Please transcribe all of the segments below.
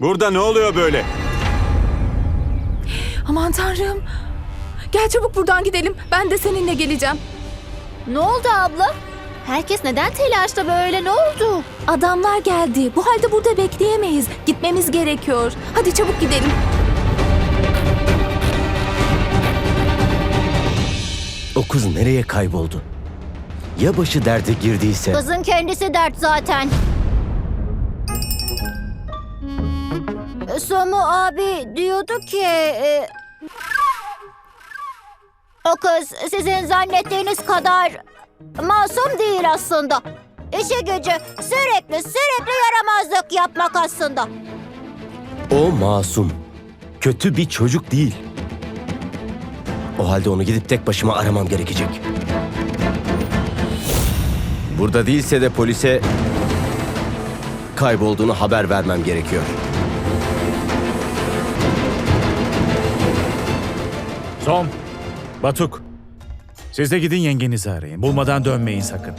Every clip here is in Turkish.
Burada ne oluyor böyle? Aman tanrım. Gel çabuk buradan gidelim. Ben de seninle geleceğim. Ne oldu abla? Herkes neden telaşta böyle ne oldu? Adamlar geldi. Bu halde burada bekleyemeyiz. Gitmemiz gerekiyor. Hadi çabuk gidelim. O kız nereye kayboldu? Ya başı derde girdiyse? Kızın kendisi dert zaten. Samu abi diyordu ki... e, o kız sizin zannettiğiniz kadar masum değil aslında. İşi gücü sürekli sürekli yaramazlık yapmak aslında. O masum. Kötü bir çocuk değil. O halde onu gidip tek başıma aramam gerekecek. Burada değilse de polise kaybolduğunu haber vermem gerekiyor. Som, Batuk. Siz de gidin yengenizi arayın. Bulmadan dönmeyin sakın.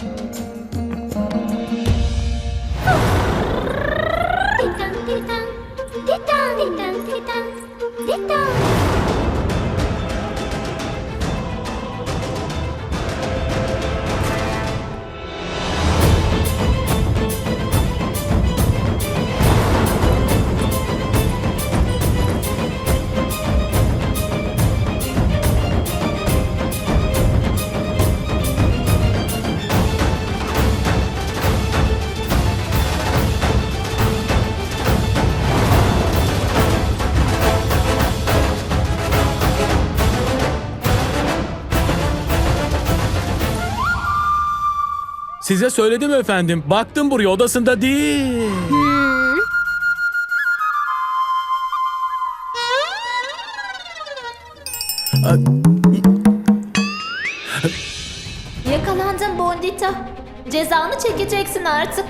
Size söyledim efendim. Baktım buraya odasında değil. Yakalandın Bondita. Cezanı çekeceksin artık.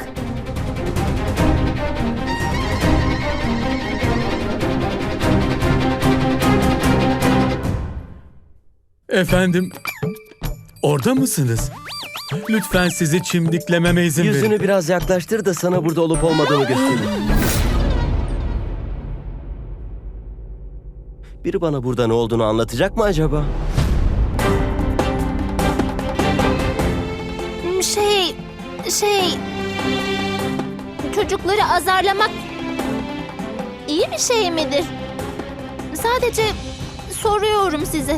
Efendim, orada mısınız? Lütfen sizi çimdiklememe izin verin. Yüzünü biraz yaklaştır da sana burada olup olmadığını göstereyim. Biri bana burada ne olduğunu anlatacak mı acaba? Şey, şey... Çocukları azarlamak iyi bir şey midir? Sadece soruyorum size.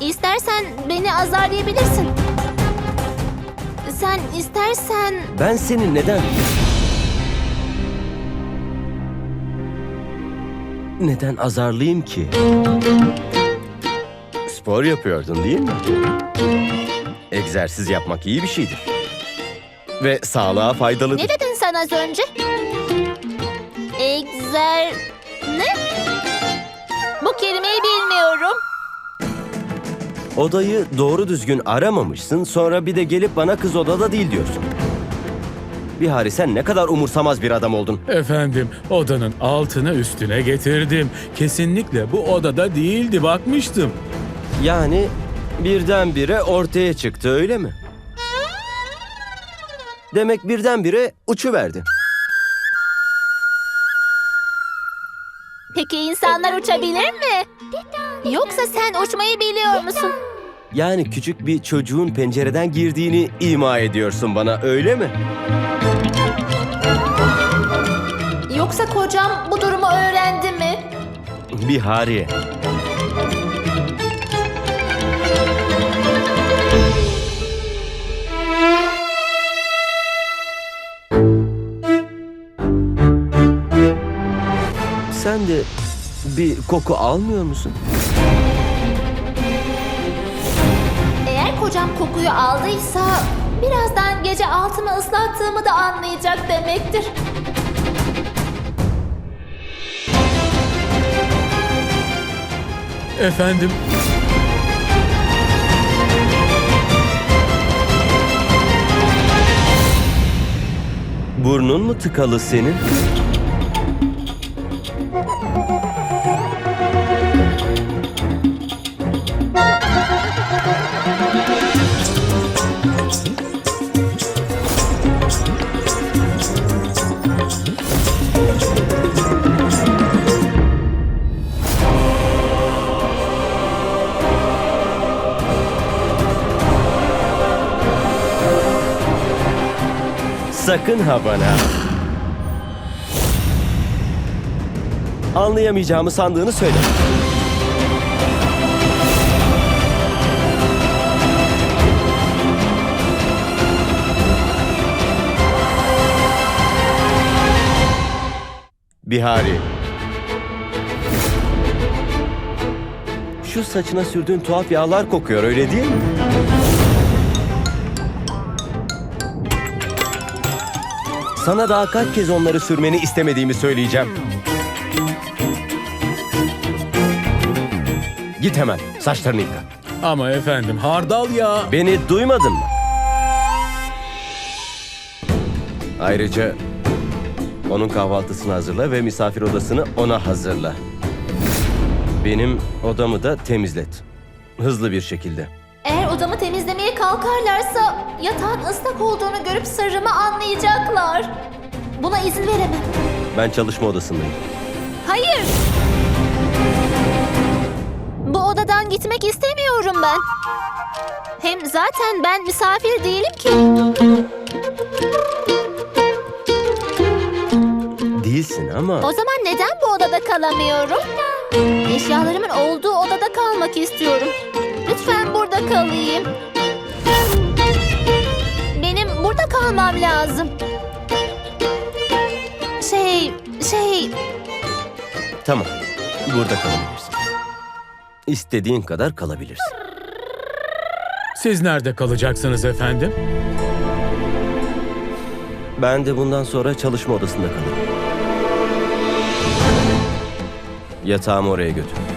İstersen beni azarlayabilirsin. Sen istersen Ben seni neden... Neden azarlayayım ki? Spor yapıyordun değil mi? Egzersiz yapmak iyi bir şeydir. Ve sağlığa faydalıdır. ne dedin sen az önce? Egzer... Ne? Bu kelimeyi bilmiyorum. Odayı doğru düzgün aramamışsın sonra bir de gelip bana kız odada değil diyorsun. Bihari sen ne kadar umursamaz bir adam oldun. Efendim, odanın altına üstüne getirdim. Kesinlikle bu odada değildi, bakmıştım. Yani birdenbire ortaya çıktı öyle mi? Demek birdenbire uçuverdi. Peki insanlar uçabilir mi? Yoksa sen uçmayı biliyor musun? Yani küçük bir çocuğun pencereden girdiğini ima ediyorsun bana öyle mi? Yoksa kocam bu durumu öğrendi mi? Bihari. Sen de bir koku almıyor musun? Kokuyu aldıysa birazdan gece altımı ıslattığımı da anlayacak demektir. Efendim, Burnun mu tıkalı senin? Sakın ha bana. Anlayamayacağımı sandığını söyle. Bihari. Şu saçına sürdüğün tuhaf yağlar kokuyor öyle değil mi? Sana daha kaç kez onları sürmeni istemediğimi söyleyeceğim. Git hemen saçlarını yıka. Ama efendim hardal ya. Beni duymadın mı? Ayrıca onun kahvaltısını hazırla ve misafir odasını ona hazırla. Benim odamı da temizlet. Hızlı bir şekilde. Eğer odamı temizlemeye kalkarlarsa yatağın ıslak olduğunu görüp sırrımı anlayacaklar. Buna izin veremem. Ben çalışma odasındayım. Hayır. Bu odadan gitmek istemiyorum ben. Hem zaten ben misafir değilim ki. Değilsin ama... O zaman neden bu odada kalamıyorum? Eşyalarımın olduğu odada kalmak istiyorum. Lütfen burada kalayım. Benim burada kalmam lazım. Şey, şey, Tamam. Burada kalabilirsin. İstediğin kadar kalabilirsin. Siz nerede kalacaksınız efendim? Ben de bundan sonra çalışma odasında kalırım. Yatağımı oraya götür.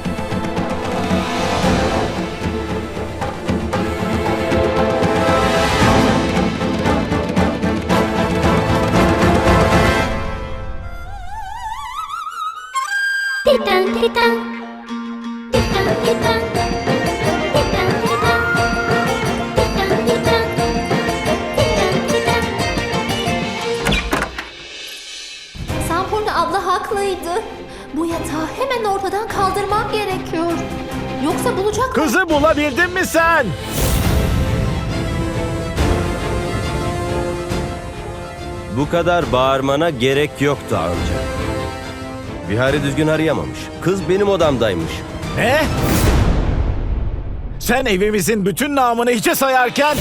Bu kadar bağırmana gerek yoktu amca. Bihari düzgün arayamamış. Kız benim odamdaymış. Ne? Sen evimizin bütün namını hiçe sayarken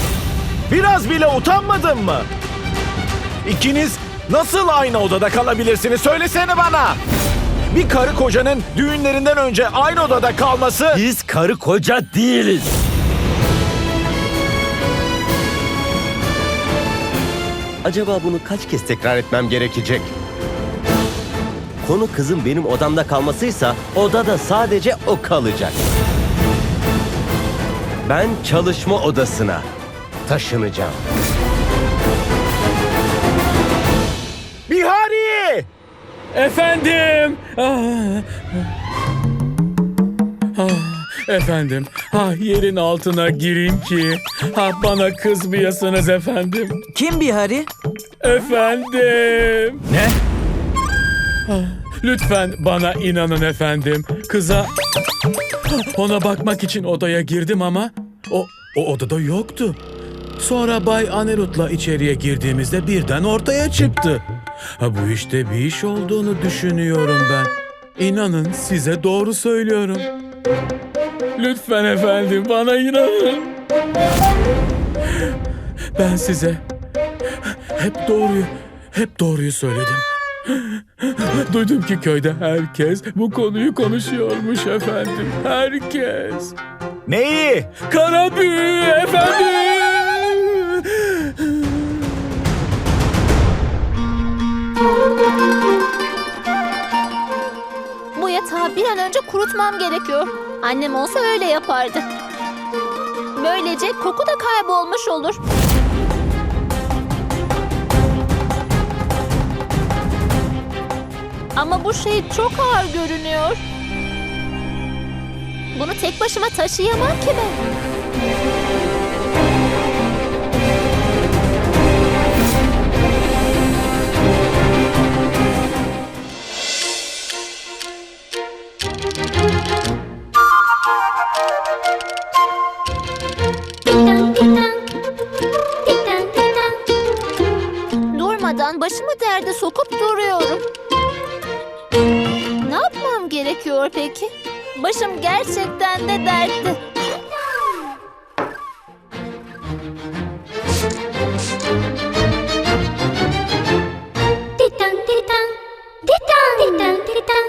biraz bile utanmadın mı? İkiniz nasıl aynı odada kalabilirsiniz söylesene bana. Bir karı kocanın düğünlerinden önce aynı odada kalması... Biz karı koca değiliz. Acaba bunu kaç kez tekrar etmem gerekecek? Konu kızın benim odamda kalmasıysa odada sadece o kalacak. Ben çalışma odasına taşınacağım. Bihari! Efendim! Ah. Ah, efendim, ah yerin altına gireyim ki, ah bana kızmayasınız efendim. Kim Bihari? Efendim! Ne? Lütfen bana inanın efendim. Kıza ona bakmak için odaya girdim ama o o odada yoktu. Sonra Bay Anerut'la içeriye girdiğimizde birden ortaya çıktı. Ha bu işte bir iş olduğunu düşünüyorum ben. İnanın size doğru söylüyorum. Lütfen efendim bana inanın. Ben size hep doğruyu, hep doğruyu söyledim. Duydum ki köyde herkes bu konuyu konuşuyormuş efendim. Herkes. Neyi? Kara büyü efendim. Bu yatağı bir an önce kurutmam gerekiyor. Annem olsa öyle yapardı. Böylece koku da kaybolmuş olur. Ama bu şey çok ağır görünüyor. Bunu tek başıma taşıyamam ki ben. Titan, titan. Titan, titan. Uyumadan başımı derde sokup duruyorum. Ne yapmam gerekiyor peki? Başım gerçekten de dertte. Titang, titang, titang, titang, titang,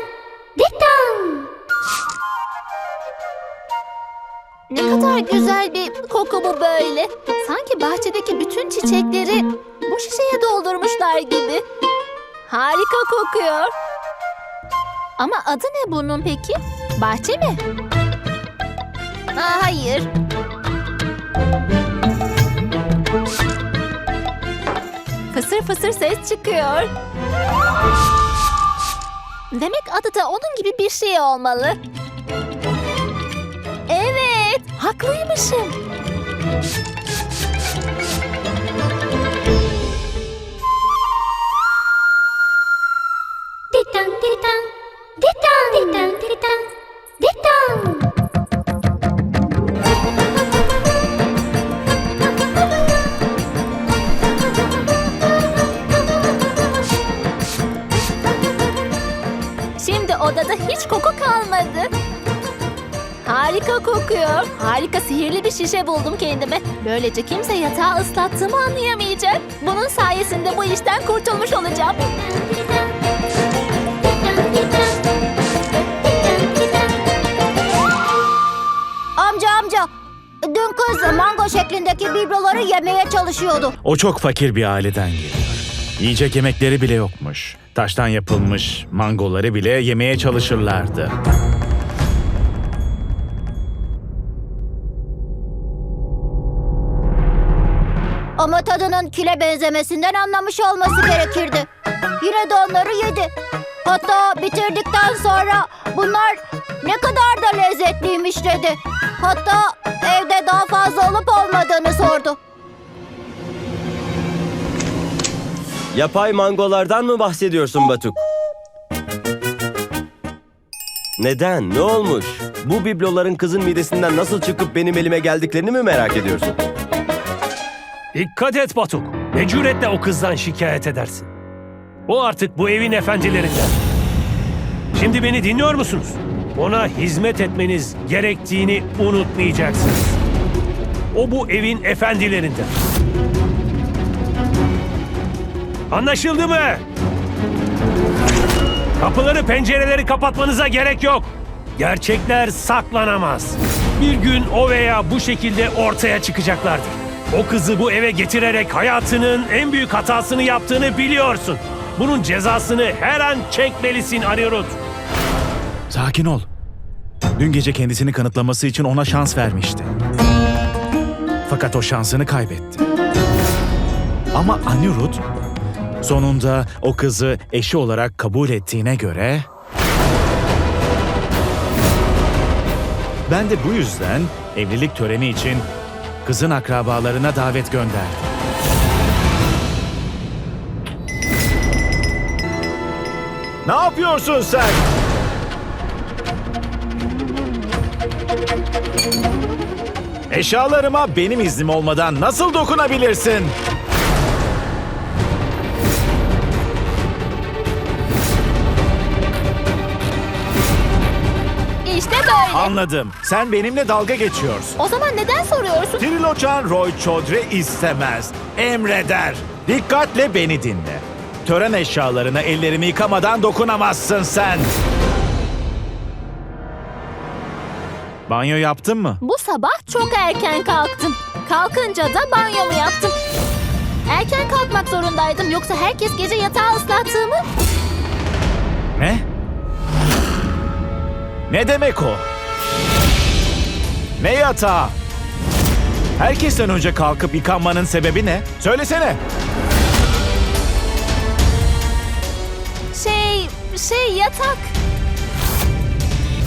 titang. Ne kadar güzel bir koku bu böyle. Sanki bahçedeki bütün çiçekleri şişeye doldurmuşlar gibi. Harika kokuyor. Ama adı ne bunun peki? Bahçe mi? Aa, hayır. Fısır fısır ses çıkıyor. Demek adı da onun gibi bir şey olmalı. Evet, haklıymışım. Şimdi odada hiç koku kalmadı. Harika kokuyor. Harika sihirli bir şişe buldum kendime. Böylece kimse yatağı ıslattığımı anlayamayacak. Bunun sayesinde bu işten kurtulmuş olacağım. Dün kız mango şeklindeki bibloları yemeye çalışıyordu. O çok fakir bir aileden geliyor. Yiyecek yemekleri bile yokmuş. Taştan yapılmış mangoları bile yemeye çalışırlardı. Ama tadının kile benzemesinden anlamış olması gerekirdi. Yine de onları yedi. Hatta bitirdikten sonra bunlar ne kadar da lezzetliymiş dedi. Hatta evde daha fazla olup olmadığını sordu. Yapay mangolardan mı bahsediyorsun Batuk? Neden? Ne olmuş? Bu bibloların kızın midesinden nasıl çıkıp benim elime geldiklerini mi merak ediyorsun? Dikkat et Batuk. Ne cüretle o kızdan şikayet edersin? O artık bu evin efendilerinden. Şimdi beni dinliyor musunuz? Ona hizmet etmeniz gerektiğini unutmayacaksınız. O bu evin efendilerinden. Anlaşıldı mı? Kapıları pencereleri kapatmanıza gerek yok. Gerçekler saklanamaz. Bir gün o veya bu şekilde ortaya çıkacaklardır. O kızı bu eve getirerek hayatının en büyük hatasını yaptığını biliyorsun. Bunun cezasını her an çekmelisin Anirudh. Sakin ol. Dün gece kendisini kanıtlaması için ona şans vermişti. Fakat o şansını kaybetti. Ama Anirudh sonunda o kızı eşi olarak kabul ettiğine göre... Ben de bu yüzden evlilik töreni için kızın akrabalarına davet gönderdim. Ne yapıyorsun sen? Eşyalarıma benim iznim olmadan nasıl dokunabilirsin? İşte böyle. Anladım. Sen benimle dalga geçiyorsun. O zaman neden soruyorsun? Triloçan Roy Chaudhry istemez. Emreder. Dikkatle beni dinle. Tören eşyalarına ellerimi yıkamadan dokunamazsın sen. Banyo yaptın mı? Bu sabah çok erken kalktım. Kalkınca da banyomu yaptım. Erken kalkmak zorundaydım. Yoksa herkes gece yatağı ıslattığımı... Ne? Ne demek o? Ne yatağı? Herkesten önce kalkıp yıkanmanın sebebi ne? Söylesene. Şey, şey yatak.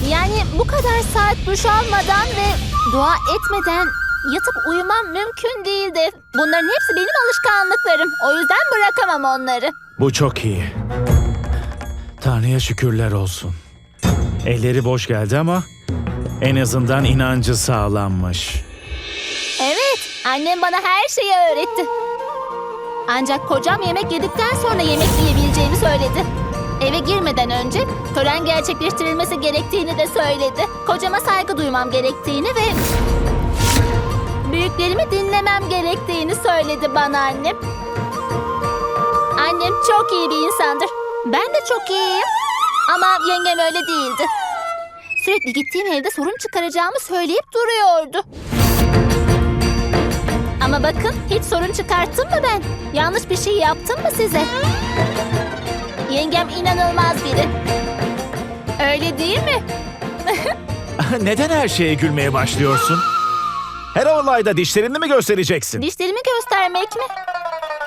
Yani bu kadar saat duş almadan ve dua etmeden yatıp uyumam mümkün değildi. Bunların hepsi benim alışkanlıklarım. O yüzden bırakamam onları. Bu çok iyi. Tanrı'ya şükürler olsun. Elleri boş geldi ama en azından inancı sağlanmış. Evet, annem bana her şeyi öğretti. Ancak kocam yemek yedikten sonra yemek yiyebileceğimi söyledi. Eve girmeden önce tören gerçekleştirilmesi gerektiğini de söyledi. Kocama saygı duymam gerektiğini ve büyüklerimi dinlemem gerektiğini söyledi bana annem. Annem çok iyi bir insandır. Ben de çok iyiyim. Ama yengem öyle değildi. Sürekli gittiğim evde sorun çıkaracağımı söyleyip duruyordu. Ama bakın hiç sorun çıkarttım mı ben? Yanlış bir şey yaptım mı size? Yengem inanılmaz biri. Öyle değil mi? Neden her şeye gülmeye başlıyorsun? Her olayda dişlerini mi göstereceksin? Dişlerimi göstermek mi?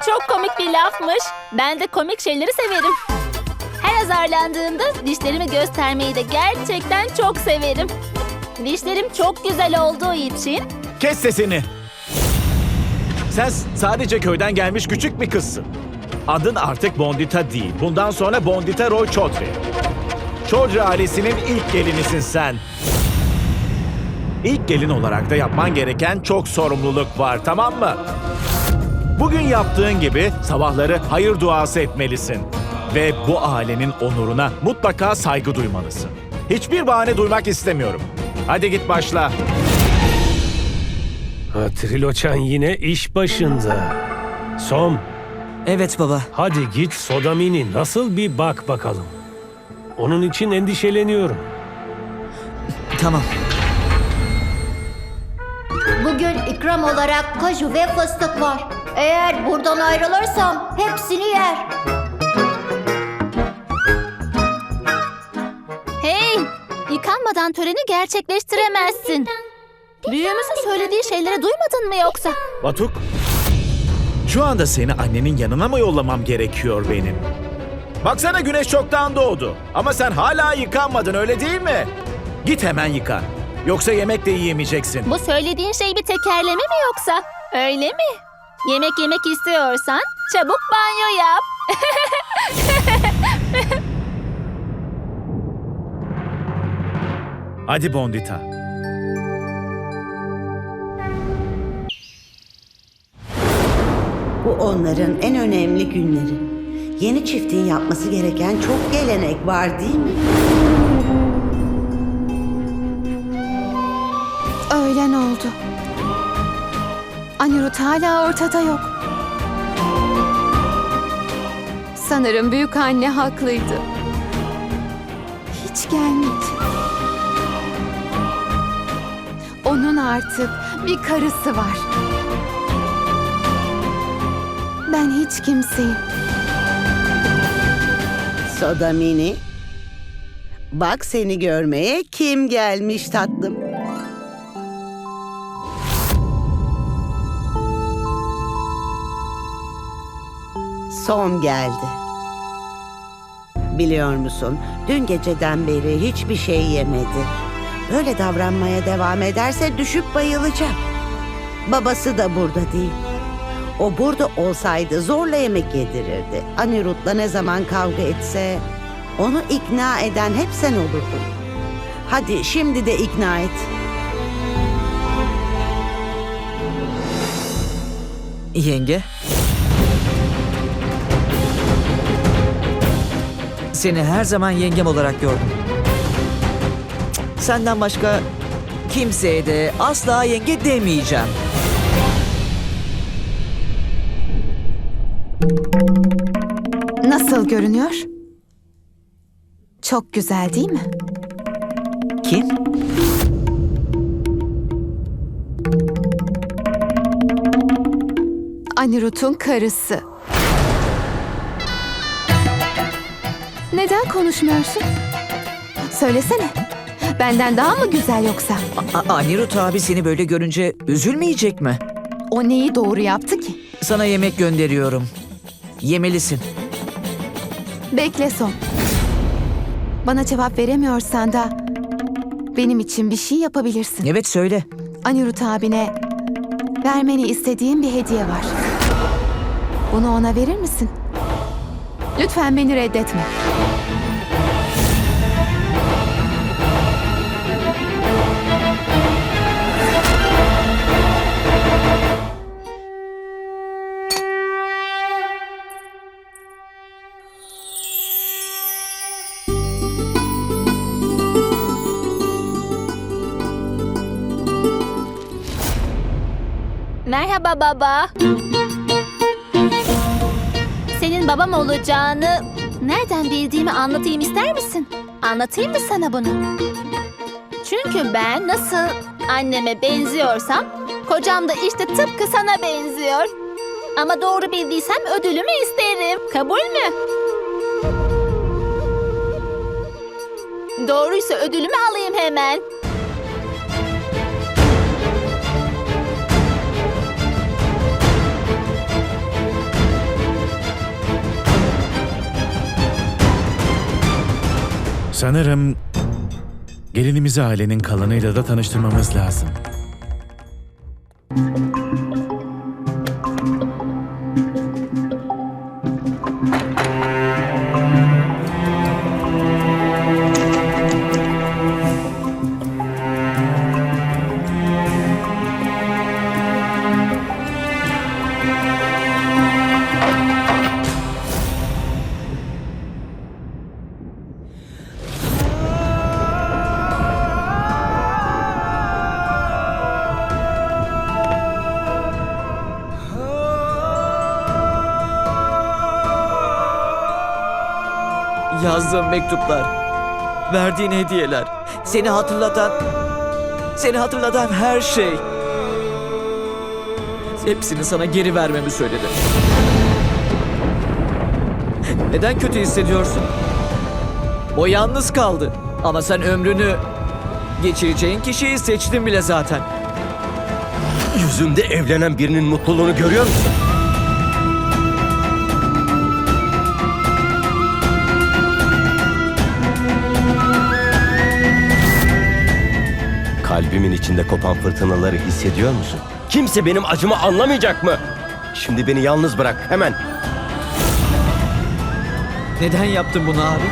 Çok komik bir lafmış. Ben de komik şeyleri severim. Her azarlandığımda dişlerimi göstermeyi de gerçekten çok severim. Dişlerim çok güzel olduğu için Kes sesini. Sen sadece köyden gelmiş küçük bir kızsın. Adın artık Bondita değil. Bundan sonra Bondita Roy Chaudhry. Chaudhry ailesinin ilk gelinisin sen. İlk gelin olarak da yapman gereken çok sorumluluk var tamam mı? Bugün yaptığın gibi sabahları hayır duası etmelisin. Ve bu ailenin onuruna mutlaka saygı duymalısın. Hiçbir bahane duymak istemiyorum. Hadi git başla. Ha, Triloçan yine iş başında. Som, Evet baba. hadi git Sodamini nasıl bir bak bakalım. Onun için endişeleniyorum. Tamam. Bugün ikram olarak kaju ve fıstık var. Eğer buradan ayrılırsam hepsini yer. Hey! Yıkanmadan töreni gerçekleştiremezsin. Büyüğümüzün söylediği şeyleri duymadın mı yoksa? Batuk, şu anda seni annenin yanına mı yollamam gerekiyor benim? Baksana güneş çoktan doğdu. Ama sen hala yıkanmadın öyle değil mi? Git hemen yıkan. Yoksa yemek de yiyemeyeceksin. Bu söylediğin şey bir tekerleme mi yoksa? Öyle mi? Yemek yemek istiyorsan çabuk banyo yap. Hadi Bondita. Bu onların en önemli günleri. Yeni çiftin yapması gereken çok gelenek var değil mi? Öğlen oldu. Anirut hala ortada yok. Sanırım büyük anne haklıydı. Hiç gelmedi. Onun artık bir karısı var. Ben hiç kimseyim. Soda Mini. Bak seni görmeye kim gelmiş tatlım. Son geldi. Biliyor musun? Dün geceden beri hiçbir şey yemedi. Böyle davranmaya devam ederse düşüp bayılacak. Babası da burada değil. O burada olsaydı zorla yemek yedirirdi. Anirud'la ne zaman kavga etse onu ikna eden hep sen olurdun. Hadi şimdi de ikna et. Yenge. Seni her zaman yengem olarak gördüm. Senden başka kimseye de asla yenge demeyeceğim. Nasıl görünüyor? Çok güzel değil mi? Kim? Anirud'un karısı. Neden konuşmuyorsun? Söylesene. Benden daha mı güzel yoksa? A- Anirut abi seni böyle görünce üzülmeyecek mi? O neyi doğru yaptı ki? Sana yemek gönderiyorum. Yemelisin. Bekle son. Bana cevap veremiyorsan da benim için bir şey yapabilirsin. Evet söyle. Anirut abine vermeni istediğim bir hediye var. Bunu ona verir misin? Lütfen beni reddetme. Merhaba baba. Senin babam olacağını nereden bildiğimi anlatayım ister misin? Anlatayım mı sana bunu? Çünkü ben nasıl anneme benziyorsam kocam da işte tıpkı sana benziyor. Ama doğru bildiysem ödülümü isterim. Kabul mü? Doğruysa ödülümü alayım hemen. Sanırım gelinimizi ailenin kalanıyla da tanıştırmamız lazım. Yazdığım mektuplar, verdiğin hediyeler, seni hatırlatan, seni hatırlatan her şey. Hepsini sana geri vermemi söyledi. Neden kötü hissediyorsun? O yalnız kaldı. Ama sen ömrünü geçireceğin kişiyi seçtin bile zaten. Yüzümde evlenen birinin mutluluğunu görüyor musun? Kalbimin içinde kopan fırtınaları hissediyor musun? Kimse benim acımı anlamayacak mı? Şimdi beni yalnız bırak hemen. Neden yaptın bunu abi?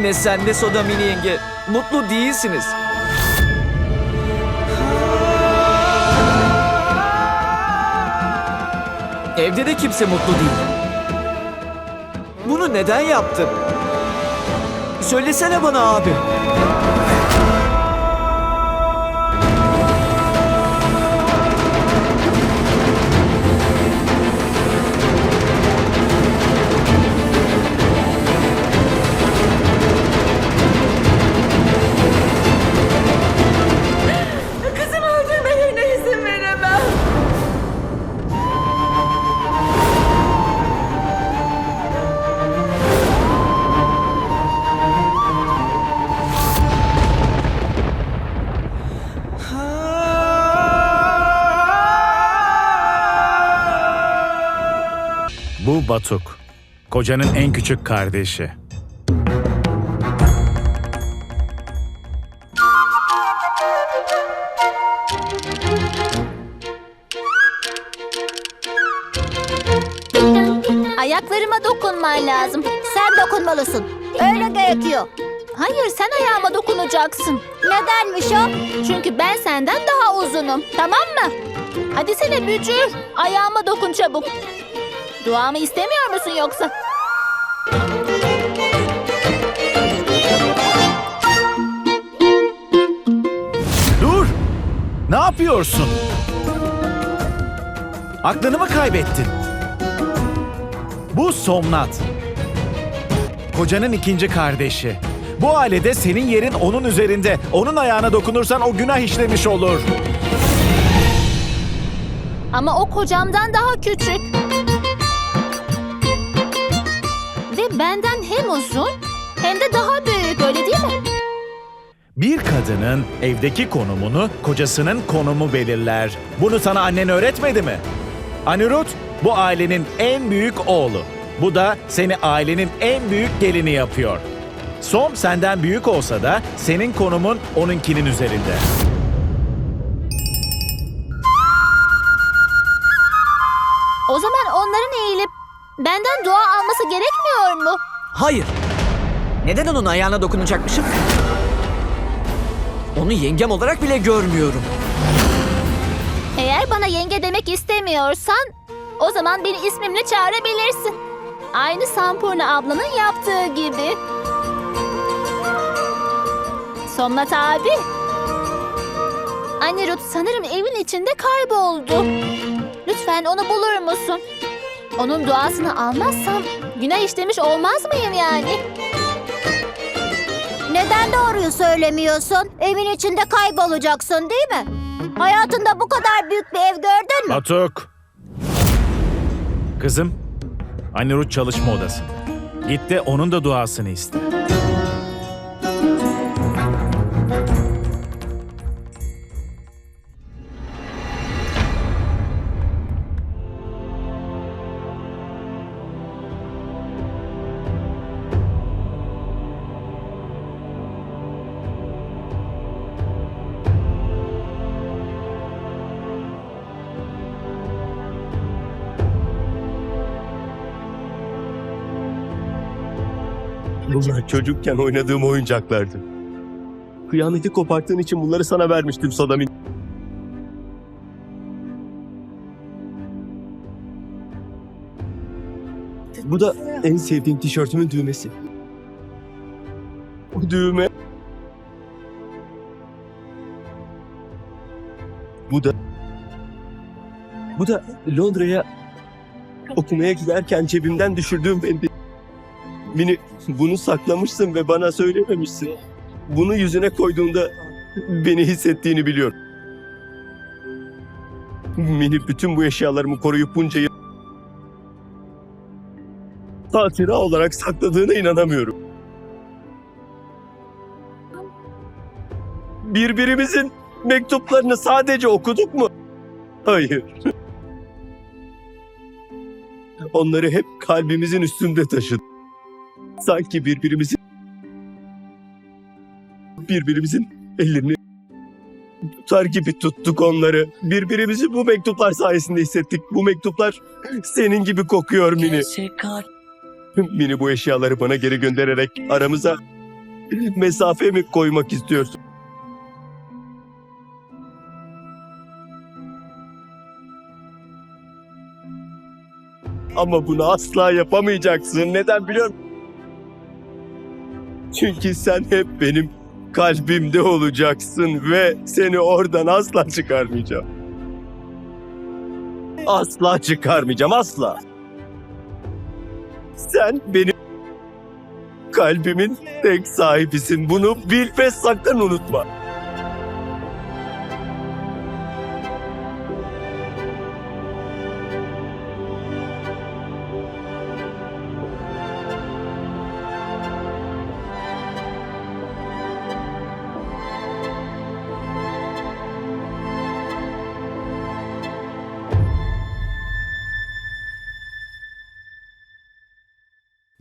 Ne sen ne Soda Mini yenge mutlu değilsiniz. Evde de kimse mutlu değil. Bunu neden yaptın? Söylesene bana abi. Batuk. Kocanın en küçük kardeşi. Ayaklarıma dokunman lazım. Sen dokunmalısın. Öyle gerekiyor. Hayır sen ayağıma dokunacaksın. Nedenmiş o? Çünkü ben senden daha uzunum. Tamam mı? Hadi sene bücür. Ayağıma dokun çabuk. Duamı istemiyor musun yoksa? Dur! Ne yapıyorsun? Aklını mı kaybettin? Bu Somnat. Kocanın ikinci kardeşi. Bu ailede senin yerin onun üzerinde. Onun ayağına dokunursan o günah işlemiş olur. Ama o kocamdan daha küçük. Benden hem uzun hem de daha büyük öyle değil mi? Bir kadının evdeki konumunu kocasının konumu belirler. Bunu sana annen öğretmedi mi? Anirut bu ailenin en büyük oğlu. Bu da seni ailenin en büyük gelini yapıyor. Som senden büyük olsa da senin konumun onunkinin üzerinde. O zaman benden dua alması gerekmiyor mu? Hayır. Neden onun ayağına dokunacakmışım? Onu yengem olarak bile görmüyorum. Eğer bana yenge demek istemiyorsan o zaman beni ismimle çağırabilirsin. Aynı Sampurna ablanın yaptığı gibi. Somnat abi. Anne Ruth sanırım evin içinde kayboldu. Lütfen onu bulur musun? Onun duasını almazsam günah işlemiş olmaz mıyım yani? Neden doğruyu söylemiyorsun? Evin içinde kaybolacaksın değil mi? Hayatında bu kadar büyük bir ev gördün mü? Batuk. Kızım, Anirut çalışma odasında. Git de onun da duasını iste. Bunlar çocukken oynadığım oyuncaklardı. Kıyameti koparttığın için bunları sana vermiştim Sadamin. Bu da en sevdiğim tişörtümün düğmesi. O düğme... Bu da... Bu da Londra'ya okumaya giderken cebimden düşürdüğüm mendil. Mini bunu saklamışsın ve bana söylememişsin. Bunu yüzüne koyduğunda beni hissettiğini biliyorum. Mini bütün bu eşyalarımı koruyup bunca yıl hatıra olarak sakladığına inanamıyorum. Birbirimizin mektuplarını sadece okuduk mu? Hayır. Onları hep kalbimizin üstünde taşıdık. Sanki birbirimizin birbirimizin ellerini tutar gibi tuttuk onları. Birbirimizi bu mektuplar sayesinde hissettik. Bu mektuplar senin gibi kokuyor Mini. Mini bu eşyaları bana geri göndererek aramıza mesafe mi koymak istiyorsun? Ama bunu asla yapamayacaksın. Neden biliyor musun? Çünkü sen hep benim kalbimde olacaksın ve seni oradan asla çıkarmayacağım. Asla çıkarmayacağım, asla. Sen benim kalbimin tek sahibisin. Bunu bil ve sakın unutma.